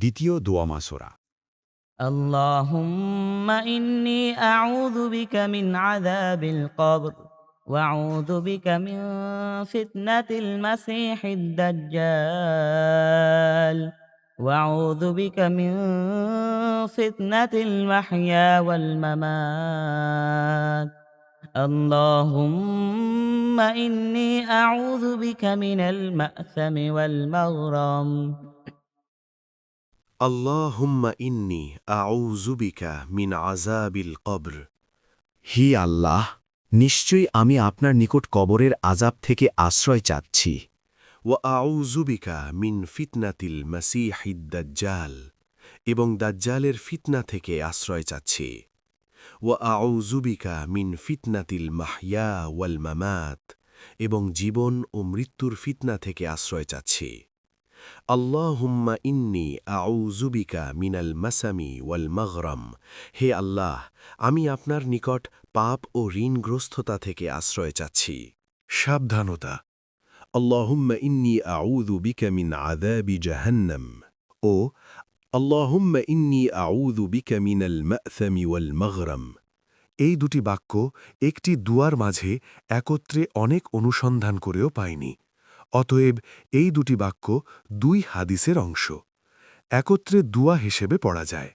দ্বিতীয় দোয়া মাসোরা اللهم إني أعوذ بك من عذاب القبر وأعوذ بك من فتنة المسيح الدجال وأعوذ بك من فتنة المحيا والممات اللهم إني أعوذ بك من المأثم والمغرم আল্লাহুম্মা ইন্নি আউজুবিকা মিন আজাবিল কবর। হি আল্লাহ নিশ্চয়ই আমি আপনার নিকট কবরের আজাব থেকে আশ্রয় চাচ্ছি। ওয়া আউজুবিকা মিন ফিতনাতিল মাসিহিদ দাজ্জাল এবং দাজ্জালের ফিতনা থেকে আশ্রয় চাচ্ছি। ওয়া আউজুবিকা মিন ফিতনাতিল মাহিয়া ওয়াল মামাত এবং জীবন ও মৃত্যুর ফিতনা থেকে আশ্রয় চাচ্ছি। আল্লাহুম্মা ইন্নি আউজুবিকা মিনাল মাসামি ওয়াল মগরম হে আল্লাহ, আমি আপনার নিকট পাপ ও ঋণগ্রস্ততা থেকে আশ্রয় চাচ্ছি। সাবধানতা। আল্লাহুম্মা ইন্নি আউযু বিকা মিন আযাবি জাহান্নাম ও আল্লাহুম্মা ইন্নি আউযু মিনাল মা'থামি ওয়াল মগরম এই দুটি বাক্য একটি দুয়ার মাঝে একত্রে অনেক অনুসন্ধান করেও পায়নি অতএব এই দুটি বাক্য দুই হাদিসের অংশ। একত্রে দুয়া হিসেবে পড়া যায়।